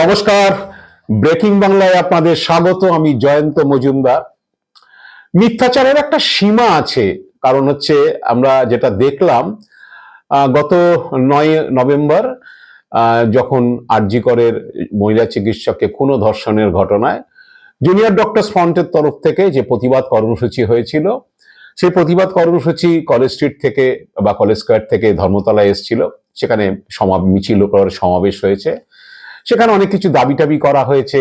নমস্কার। ব্রেকিং বাংলায় আপনাদের স্বাগত, আমি জয়ন্ত মজুমদার। মিথ্যাচারের একটা সীমা আছে, কারণ হচ্ছে আমরা যেটা দেখলাম গত নয় নভেম্বর যখন আরজি করের মহিলা চিকিৎসককে ও ধর্ষণের ঘটনায়, জুনিয়র ডক্টর ফ্রন্টের তরফ থেকে যে প্রতিবাদ কর্মসূচি হয়েছিল, সেই প্রতিবাদ কর্মসূচি কলেজ স্ট্রিট থেকে বা কলেজ স্কোয়ার থেকে ধর্মতলায় এসেছিল। সেখানে সমা মিছিল সমাবেশ হয়েছে। সেখানে অনেক কিছু দাবি টাবি করা হয়েছে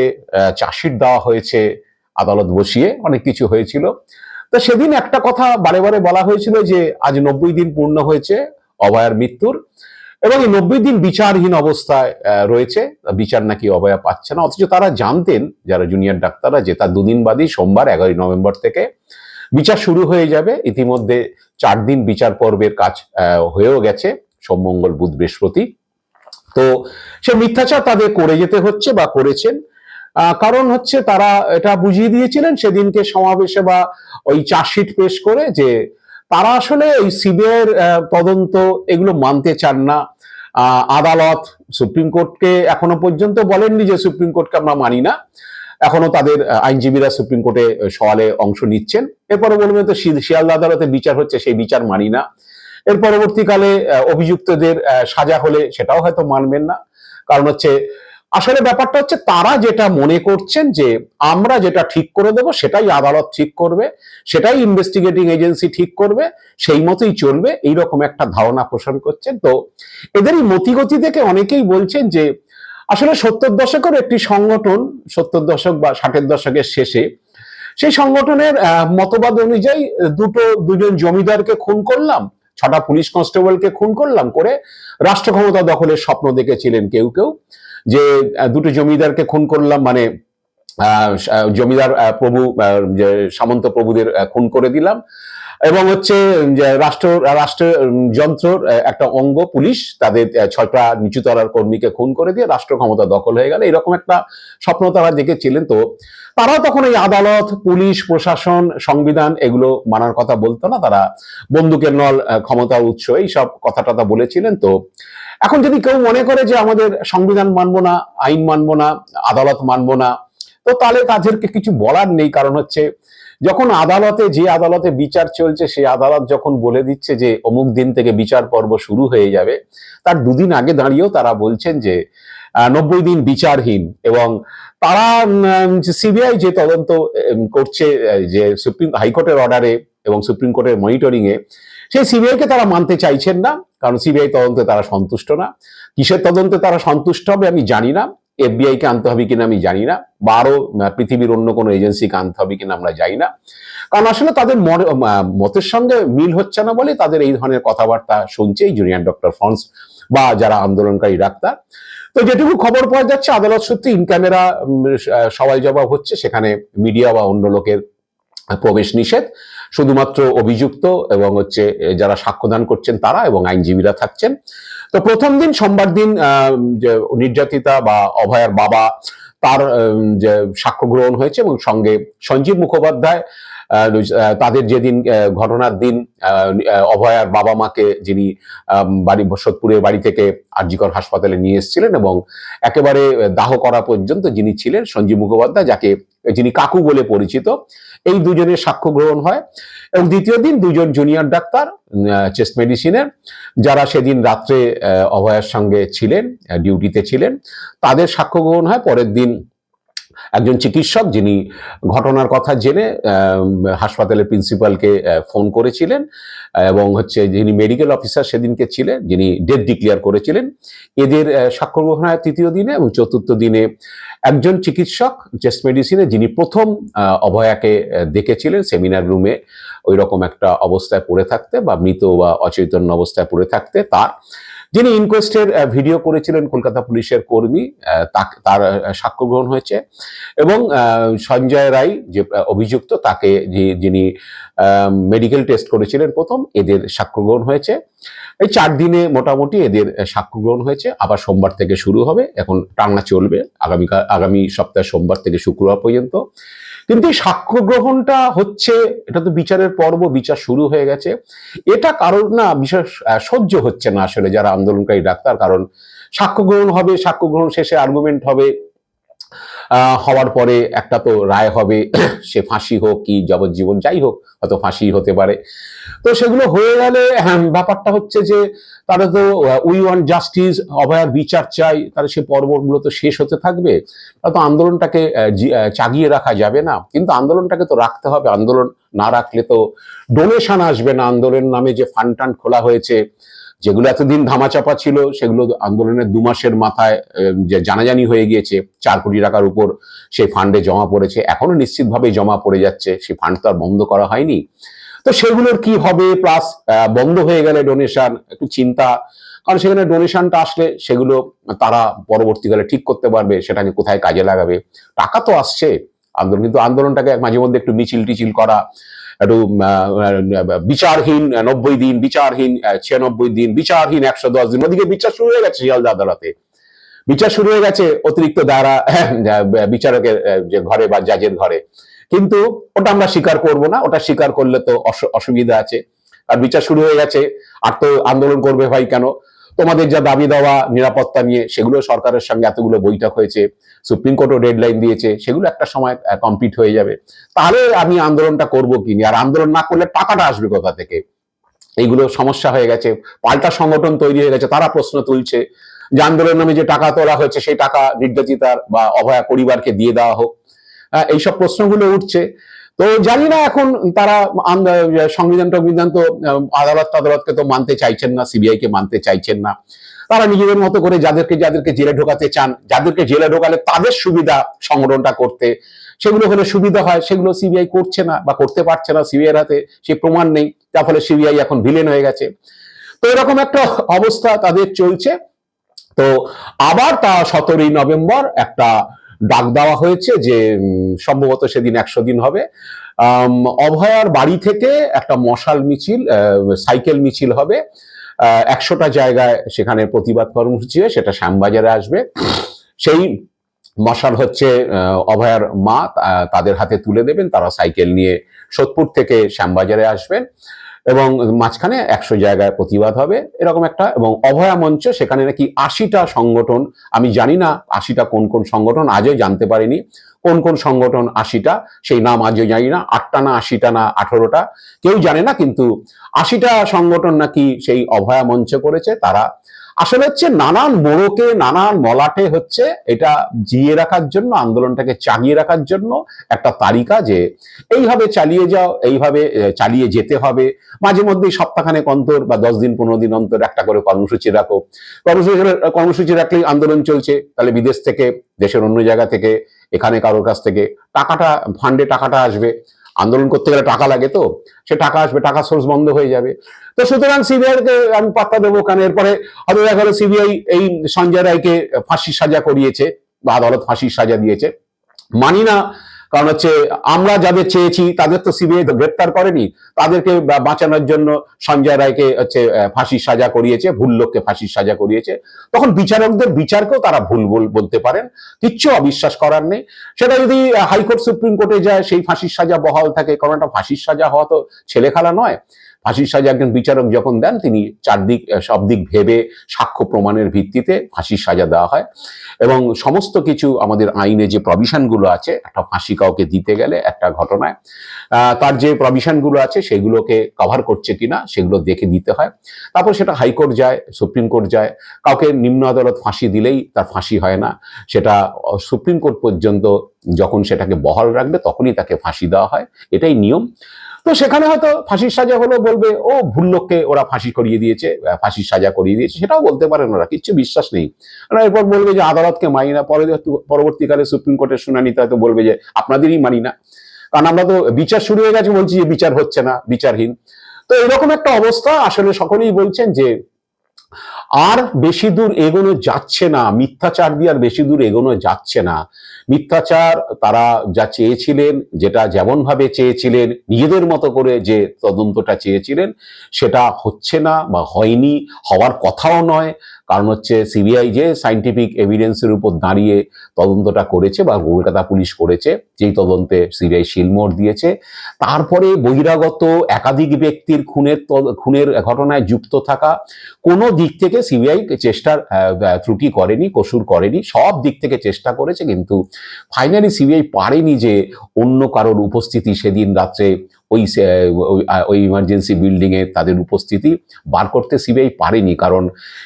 চাষির দেওয়া হয়েছে, আদালত বসিয়ে অনেক কিছু হয়েছিল। তো সেদিন একটা কথা বারে বারে বলা হয়েছিল যে আজ নব্বই দিন পূর্ণ হয়েছে অভয়ার মৃত্যুর এবং এই নব্বই দিন বিচারহীন অবস্থায় রয়েছে। বিচার নাকি অভয়া পাচ্ছে না, অথচ তারা জানতেন, যারা জুনিয়র ডাক্তাররা, যে তার দুদিন বাদই সোমবার, এগারোই নভেম্বর থেকে বিচার শুরু হয়ে যাবে। ইতিমধ্যে চার দিন বিচার পর্বের কাজ হয়েও গেছে, সোম, মঙ্গল, বুধ, বৃহস্পতি। তো সে মিথ্যাচার তাদের করে যেতে হচ্ছে বা করেছেন। কারণ হচ্ছে তারা এটা বুঝিয়ে দিয়েছিলেন সেদিনকে সমাবেশে বা ওই চার্জশিট পেশ করে যে তারা আসলে এই সিবিআইয়ের তদন্ত এগুলো মানতে চান না। আদালত, সুপ্রিম কোর্টকে এখনও পর্যন্ত বলেননি যে সুপ্রিম কোর্টকে আমরা মানি না। এখনও তাদের আইনজীবীরা সুপ্রিম কোর্টে সওয়ালে অংশ নিচ্ছেন। এরপরে বলবেন তো শিয়ালদা আদালতে বিচার হচ্ছে, সেই বিচার মানি না। এর পরবর্তীকালে অভিযুক্তদের সাজা হলে সেটাও হয়তো মানবেন না। কারণ হচ্ছে, আসলে ব্যাপারটা হচ্ছে তারা যেটা মনে করছেন যে আমরা যেটা ঠিক করে দেব সেটাই আদালত ঠিক করবে, সেটাই ইনভেস্টিগেটিং এজেন্সি ঠিক করবে, সেই মতোই চলবে, এইরকম একটা ধারণা পোষণ করছেন। তো এদের এই মতিগতি থেকে অনেকেই বলছেন যে, আসলে সত্তর দশকের একটি সংগঠন, সত্তর দশক বা ষাটের দশকের শেষে, সেই সংগঠনের মতবাদ অনুযায়ী দুটো, দুজন জমিদারকে খুন করলাম ছটা পুলিশ কনস্টেবলকে খুন করলাম করে রাষ্ট্র ক্ষমতা দখলের স্বপ্ন দেখেছিলেন কেউ কেউ। যে দুটো জমিদারকে খুন করলাম মানে জমিদার প্রভু সামন্ত প্রভুদের খুন করে দিলাম। এবং হচ্ছে রাষ্ট্র রাষ্ট্র যন্ত্রর একটা অঙ্গ পুলিশ তাদের ছয়টা নিচুতলার কর্মীকে খুন করে দিয়ে রাষ্ট্র ক্ষমতা দখল হয়ে গেল। এরকম একটা স্বপ্ন তারা দেখেছিলেন তো তারাও তখন এই আদালত, পুলিশ, প্রশাসন, সংবিধান এগুলো মানার কথা বলতো না। তারা বন্দুকের নল ক্ষমতার উৎস এই সব কথা টথা বলেছিলেন। তো এখন যদি কেউ মনে করে যে আমাদের সংবিধান মানবো না, আইন মানবো না, আদালত মানবো না, তো তাহলে তাদেরকে কিছু বলার নেই। কারণ হচ্ছে যখন আদালতে, যে আদালতে বিচার চলছে, সেই আদালত যখন বলে দিচ্ছে যে অমুক দিন থেকে বিচার পর্ব শুরু হয়ে যাবে, তার দুদিন আগে দাঁড়িয়েও তারা বলছেন যে নব্বই দিন বিচারহীন এবং তারা সিবিআই যে তদন্ত করছে যে সুপ্রিম, হাইকোর্টের অর্ডারে এবং সুপ্রিম কোর্টের মনিটরিং এ, সেই সিবিআই কে তারা মানতে চাইছেন না, কারণ সিবিআই তদন্তে তারা সন্তুষ্ট না। কিসের তদন্তে তারা সন্তুষ্ট হবে আমি জানি না। এফবিআই কে আনতে হবে কিনা আমি জানি না। বা আরও আহ, পৃথিবীর অন্য কোনো এজেন্সিকে আনতে হবে কিনা আমরা জানি না। কারণ আসলে তাদের মতের সঙ্গে মিল হচ্ছে না বলে তাদের এই ধরনের কথাবার্তা শুনছে এই জুনিয়র ডক্টর ফ্রন্স বা যারা আন্দোলনকারী ডাক্তার। তো যেটুকু খবর পাওয়া যাচ্ছে আদালত সত্যি ইন ক্যামেরা সবাই জবাব হচ্ছে। সেখানে মিডিয়া বা অন্য লোকের প্রবেশ নিষেধ। শুধুমাত্র অভিযুক্ত এবং হচ্ছে যারা সাক্ষ্যদান করছেন তারা এবং আইনজীবীরা থাকছেন। তো প্রথম দিন, সোমবার দিন যে নির্যাতিতা বা অভয়ার বাবা তার যে সাক্ষ্য গ্রহণ হয়েছে এবং সঙ্গে সঞ্জীব মুখোপাধ্যায় তাদের যেদিন ঘটনার দিন অভয়ার বাবা মাকে যিনি বাড়ি, সোদপুরের বাড়ি থেকে আরজিকর হাসপাতালে নিয়ে এসেছিলেন এবং একেবারে দাহ করা পর্যন্ত যিনি ছিলেন, সঞ্জীব মুখোপাধ্যায়, যাকে, যিনি কাকু বলে পরিচিত, এই দুজনের সাক্ষ্য গ্রহণ হয় এবং দ্বিতীয় দিন দুজন জুনিয়র ডাক্তার চেস্ট মেডিসিনের, যারা সেদিন রাত্রে অভয়ার সঙ্গে ছিলেন ডিউটিতে ছিলেন, তাদের সাক্ষ্য গ্রহণ হয়, পরের দিন একজন চিকিৎসক যিনি ঘটনার কথা জেনে হাসপাতালের প্রিন্সিপালকে ফোন করেছিলেন এবং হচ্ছে যিনি মেডিকেল অফিসার সেদিনকে ছিলেন, যিনি ডেথ ডিক্লেয়ার করেছিলেন। এদের গ্রহণ হয় তৃতীয় দিনে এবং চতুর্থ দিনে একজন চিকিৎসক চেস্ট মেডিসিনে, যিনি প্রথম অভয়াকে দেখেছিলেন সেমিনার রুমে ওই রকম একটা অবস্থায় পড়ে থাকতে বা মৃত বা অচৈতন্য অবস্থায় পড়ে থাকতে, তার যিনি ইনকোয়েস্টের ভিডিও করেছিলেন কলকাতা পুলিশের কর্মী তার সাক্ষ্য গ্রহণ হয়েছে। এবং সঞ্জয় রায় যে অভিযুক্ত, তাকে যিনি মেডিকেল টেস্ট করেছিলেন প্রথম, এদের সাক্ষ্য গ্রহণ হয়েছে। এই চার দিনে মোটামুটি এদের সাক্ষ্য গ্রহণ হয়েছে। আবার সোমবার থেকে শুরু হবে। এখন টানা চলবে। আগামীকাল আগামী সপ্তাহে সোমবার থেকে শুক্রবার পর্যন্ত। কিন্তু এই সাক্ষ্য গ্রহণটা হচ্ছে, এটা তো বিচারের পর্ব, বিচার শুরু হয়ে গেছে। এটা কারোর না বিশেষ সহ্য হচ্ছে না আসলে যারা আন্দোলনকারী ডাক্তার, কারণ সাক্ষ্য গ্রহণ হবে, সাক্ষ্য গ্রহণ শেষে আর্গুমেন্ট হবে। হওয়ার পরে একটা তো রায় হবে সে ফাঁসি হোক কি যাবজ্জীবন যাই হোক হয়তো ফাঁসি হতে পারে। তো সেগুলো হয়ে গেলে হ্যাঁ, ব্যাপারটা হচ্ছে যে তারা তো উই ওয়ান্ট জাস্টিস অভয়ার বিচার চাই তাহলে সে পর্বগুলো তো শেষ হতে থাকবে। তো আন্দোলনটাকে চাগিয়ে রাখা যাবে না। কিন্তু আন্দোলনটাকে তো রাখতে হবে। আন্দোলন না রাখলে তো ডোনেশন আসবে না। আন্দোলনের নামে যে ফান্ড টান্ড খোলা হয়েছে যেগুলো এতদিন ধামাচাপা ছিল, সেগুলো আন্দোলনের দু মাসের মাথায় জানাজানি হয়ে গিয়েছে, চার কোটি টাকার উপর সেই ফান্ডে জমা পড়েছে, এখনও নিশ্চিতভাবে জমা পড়ে যাচ্ছে, সেই ফান্ড তো আর বন্ধ করা হয়নি। তো সেগুলোর কি হবে? প্লাস বন্ধ হয়ে গেলে ডোনেশন একটু চিন্তা, কারণ সেখানে ডোনেশনটা আসলে সেগুলো তারা পরবর্তীকালে ঠিক করতে পারবে সেটাকে কোথায় কাজে লাগাবে। টাকা তো আসছে, আন্দোলন, কিন্তু আন্দোলনটাকে মাঝে মধ্যে একটু মিছিল টিছিল করা একটু বিচারহীন নব্বই দিন, বিচারহীন ছিয়ানব্বই দিন, বিচারহীন একশো দশ দিন। ওদিকে বিচার শুরু হয়ে গেছে শিয়ালদা আদালতে। বিচার শুরু হয়ে গেছে অতিরিক্ত দ্বারা বিচারকের যে ঘরে বা জাজের ঘরে। কিন্তু ওটা আমরা স্বীকার করব না, ওটা স্বীকার করলে তো অসুবিধা আছে। আর বিচার শুরু হয়ে গেছে, আর তো আন্দোলন করবে ভাই কেন? তোমাদের যা দাবি দেওয়া, নিরাপত্তা নিয়ে, সেগুলো সরকারের সঙ্গে এতগুলো বৈঠক হয়েছে সুপ্রিম কোর্টও ডেডলাইন দিয়েছে, সেগুলো একটা সময় কমপ্লিট হয়ে যাবে। তাহলে আমি আন্দোলনটা করব কি আর আন্দোলন না করলে টাকাটা আসবে কোথা থেকে? এইগুলো সমস্যা হয়ে গেছে, পাল্টা সংগঠন তৈরি হয়ে গেছে, তারা প্রশ্ন তুলছে যে আন্দোলন নামে যে টাকা তোলা হয়েছে, সেই টাকা নির্যাতিতার বা অভয়া পরিবারকে দিয়ে দেওয়া হোক। এইসব প্রশ্নগুলো উঠছে। তো জানি না এখন তারা সংবিধান টংবিধান তো আদালত আদালতকে তো মানতে চাইছেন না সিবিআই কে মানতে চাইছেন না। তারা নিজেদের মতো করে যাদেরকে যাদেরকে জেলে ঢোকাতে চান, যাদেরকে জেলে ঢোকালে তাদের সুবিধা সংগঠনটা করতে। সেগুলো হলে সুবিধা হয়, সেগুলো সিবিআই করছে না বা করতে পারছে না সিবিআই হাতে সেই প্রমাণ নেই, যার ফলে সিবিআই এখন ভিলেন হয়ে গেছে। তো এরকম একটা অবস্থা তাদের চলছে। তো আবার তা সতেরোই নভেম্বর একটা ডাক দেওয়া হয়েছে যে সম্ভবত সেদিন একশো দিন হবে। অভয়ার বাড়ি থেকে একটা মশাল মিছিল সাইকেল মিছিল হবে। একশোটা জায়গায় সেখানে প্রতিবাদ কর্মসূচি হয়, সেটা শ্যামবাজারে আসবে। সেই মশাল হচ্ছে অভয়ার মা তাদের হাতে তুলে দেবেন, তারা সাইকেল নিয়ে সোদপুর থেকে শ্যামবাজারে আসবেন। এবং মাঝখানে একশো জায়গায় প্রতিবাদ হবে, এরকম একটা, এবং অভয়া মঞ্চ, সেখানে নাকি আশিটা সংগঠন, আমি জানি না আশিটা কোন কোন সংগঠন, আজও জানতে পারিনি, কোন কোন সংগঠন আশিটা, সেই নাম আজও জানি না, আটটা না আশিটা না আঠেরোটা, কেউ জানে না, কিন্তু আশিটা সংগঠন নাকি সেই অভয়া মঞ্চ করেছে, তারা আসলে হচ্ছে নানান মোড়কে, নানান মলাটে হচ্ছে এটা জিয়ে রাখার জন্য, আন্দোলনটাকে চাগিয়ে রাখার জন্য একটা তালিকা যে এইভাবে চালিয়ে যাও, এইভাবে চালিয়ে যেতে হবে। মাঝে মধ্যেই সপ্তাহখানেক অন্তর বা দশ দিন, পনেরো দিন অন্তর একটা করে কর্মসূচি রাখো। কর্মসূচি কর্মসূচি রাখলেই আন্দোলন চলছে, তাহলে বিদেশ থেকে, দেশের অন্য জায়গা থেকে, এখানে কারোর কাছ থেকে টাকাটা ফান্ডে টাকাটা আসবে। আন্দোলন করতে গেলে টাকা লাগে তো, সে টাকা আসবে, টাকা সোর্স বন্ধ হয়ে যাবে। তো সুতরাং সিবিআই কে আমি পাত্তা দেবো কেন? এরপরে হয়তো দেখা গেলো সিবিআই এই সঞ্জয় রায়কে ফাঁসির সাজা করিয়েছে বা আদালত ফাঁসির সাজা দিয়েছে। মানি না কারণ হচ্ছে আমরা যাদের চেয়েছি, তাদের তো সিবিআই তো গ্রেপ্তার করেনি, তাদেরকে বাঁচানোর জন্য সঞ্জয় রায়কে হচ্ছে ফাঁসির সাজা করিয়েছে, ভুল লোককে ফাঁসির সাজা করিয়েছে। তখন বিচারকদের বিচারকেও তারা ভুল ভুল বলতে পারেন, কিচ্ছু অবিশ্বাস করার নেই। সেটা যদি হাইকোর্ট, সুপ্রিম কোর্টে যায়, সেই ফাঁসির সাজা বহাল থাকে, কারণ একটা ফাঁসির সাজা হওয়া তো ছেলে খেলা নয়। ফাঁসির সাজা একজন বিচারক যখন দেন, তিনি চারদিক সব দিক ভেবে সাক্ষ্য প্রমাণের ভিত্তিতে ফাঁসির সাজা দেওয়া হয়। এবং সমস্ত কিছু আমাদের আইনে যে প্রভিশনগুলো আছে, একটা ফাঁসি কাউকে দিতে গেলে একটা ঘটনায় তার যে প্রভিশনগুলো আছে, সেগুলোকে কভার করছে কিনা, সেগুলো দেখে দিতে হয়। তারপর সেটা হাইকোর্ট যায়, সুপ্রিম কোর্ট যায়। কাউকে নিম্ন আদালত ফাঁসি দিলেই তার ফাঁসি হয় না। সেটা সুপ্রিম কোর্ট পর্যন্ত যখন সেটাকে বহাল রাখবে, তখনই তাকে ফাঁসি দেওয়া হয়। এটাই নিয়ম। তো সেখানে হয়তো ফাঁসির সাজা হলো বলবে, ও ভুল লোককে ওরা ফাঁসি করিয়ে দিয়েছে ফাঁসির সাজা করিয়ে দিয়েছে। সেটাও বলতে পারেন ওরা, কিচ্ছু বিশ্বাস নেই। ওরা এরপর বলবে যে, আদালতকে মানি না। পরে পরবর্তীকালে সুপ্রিম কোর্টের শুনানিতে হয়তো বলবে যে, আপনাদেরই মানি না। কারণ আমরা তো বিচার শুরু হয়ে গেছে বলছি যে বিচার হচ্ছে না, বিচারহীন। তো এরকম একটা অবস্থা আসলে সকলেই বলছেন যে আর বেশি দূর এগোনো যাচ্ছে না, মিথ্যাচার দিয়ে আর বেশি দূর এগোনো যাচ্ছে না। মিথ্যাচার তারা যা চেয়েছিলেন, যেটা যেমন ভাবে চেয়েছিলেন, নিজেদের মতো করে যে তদন্তটা চেয়েছিলেন, সেটা হচ্ছে না বা হয়নি, হওয়ার কথাও নয়। কারণ হচ্ছে সিবিআই যে সাইন্টিফিক এভিডেন্সের উপর দাঁড়িয়ে তদন্তটা করেছে বা কলকাতা পুলিশ করেছে, যেই তদন্তে সিবিআই শিলমোড় দিয়েছে। তারপরে বহিরাগত একাধিক ব্যক্তির খুনের খুনের ঘটনায় যুক্ত থাকা কোনো দিক থেকে সিবিআই চেষ্টার ত্রুটি করেনি, কসুর করেনি, সব দিক থেকে চেষ্টা করেছে, কিন্তু ফাইনালি সিবিআই পারেনি যে অন্য কারোর উপস্থিতি সেদিন রাত্রে ওই ওই ইমার্জেন্সি বিল্ডিংয়ে তাদের উপস্থিতি বার করতে সিবিআই পারেনি। কারণ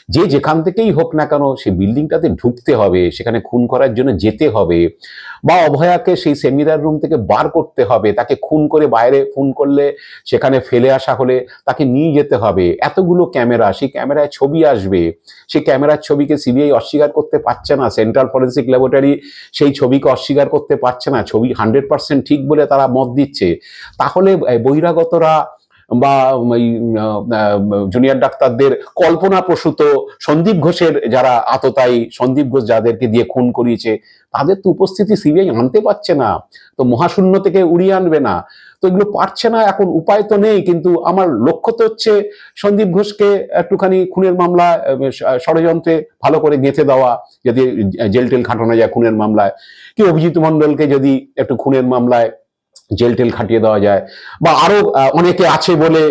যে যেখান থেকেই হোক না কেন সেই বিল্ডিংটাতে ঢুকতে হবে, সেখানে খুন করার জন্য যেতে হবে। বা অভয়াকে সেই সেমিনার রুম থেকে বার করতে হবে, তাকে খুন করে বাইরে খুন করলে সেখানে ফেলে আসা হলে তাকে নিয়ে যেতে হবে। এতগুলো ক্যামেরা, সেই ক্যামেরায় ছবি আসবে। সেই ক্যামেরার ছবিকে সিবিআই অস্বীকার করতে পারছে না, সেন্ট্রাল ফরেন্সিক ল্যাবরেটরি সেই ছবিকে অস্বীকার করতে পারছে না। ছবি হান্ড্রেড পার্সেন্ট ঠিক বলে তারা মত দিচ্ছে। তাহলে বহিরাগতরা বা জুনিয়র ডাক্তারদের কল্পনা প্রসূত সন্দীপ ঘোষের যারা আততায়ী, সন্দীপ ঘোষ যাদেরকে দিয়ে খুন করিয়েছে, তাদের তো উপস্থিতি সিবিআই আনতে পারছে না। তো মহাশূন্য থেকে উড়িয়ে আনবে না। তো এগুলো পারছে না, এখন উপায় তো নেই, কিন্তু আমার লক্ষ্য তো হচ্ছে সন্দীপ ঘোষকে একটুখানি খুনের মামলা ষড়যন্ত্রে ভালো করে গেঁথে দেওয়া, যদি জেল টেল খাটানো যায় খুনের মামলায়। কি অভিজিৎ মণ্ডলকে যদি একটু খুনের মামলায় জেল টেল খাটিয়ে দেওয়া যায় বা আরও অনেকে আছে বলে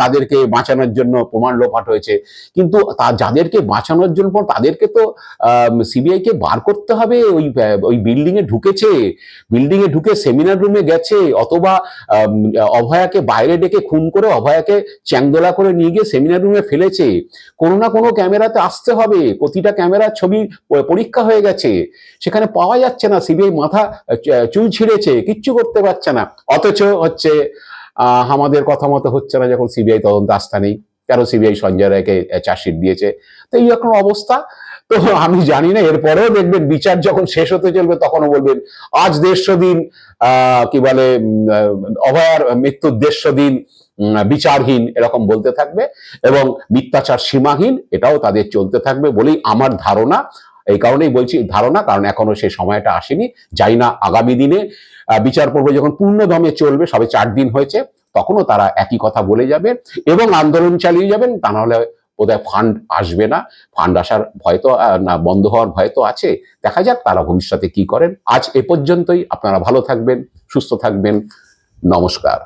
তাদেরকে বাঁচানোর জন্য প্রমাণ লোপাট হয়েছে। কিন্তু তা যাদেরকে বাঁচানোর জন্য, তাদেরকে তো সিবিআই কে বার করতে হবে। ওই ওই বিল্ডিং এ ঢুকেছে। বিল্ডিং এ ঢুকে সেমিনার রুমে গেছে। অথবা অভয়াকে বাইরে ডেকে খুন করে অভয়াকে চ্যাংদোলা করে নিয়ে গিয়ে সেমিনার রুমে ফেলেছে। কোনো না কোনো ক্যামেরাতে আসতে হবে। প্রতিটা ক্যামেরার ছবি পরীক্ষা হয়ে গেছে। সেখানে পাওয়া যাচ্ছে না। সিবিআই মাথা চুল ছিঁড়েছে। কিচ্ছু করতে পারছে না। অথচ হচ্ছে আমাদের কথা মতো হচ্ছে না যখন সিবিআই তদন্ত আস্থা নেই। কেন সিবিআই সঞ্জয় রায়কে চার্জশিট দিয়েছে? তো এই রকম অবস্থা। তো আমি জানি না, এরপরেও দেখবেন বিচার যখন শেষ হতে চলবে, তখনও বলবেন, আজ দেড়শো দিন কি বলে অভয়ার মৃত্যুর দেড়শো দিন বিচারহীন, এরকম বলতে থাকবে। এবং মিথ্যাচার সীমাহীন, এটাও তাদের চলতে থাকবে বলেই আমার ধারণা। এই কারণেই বলছি ধারণা, কারণ এখনও সেই সময়টা আসেনি। যাই না আগামী দিনে বিচার পর্ব যখন পূর্ণ দমে চলবে, সবে চার দিন হয়েছে, তখনও তারা একই কথা বলে যাবে এবং আন্দোলন চালিয়ে যাবেন। তা নাহলে বোধহয় ফান্ড আসবে না। ফান্ড আসার ভয় তো না, বন্ধ হওয়ার ভয় তো আছে। দেখা যাক তারা ভবিষ্যতে কি করেন। আজ এ পর্যন্তই। আপনারা ভালো থাকবেন, সুস্থ থাকবেন। নমস্কার।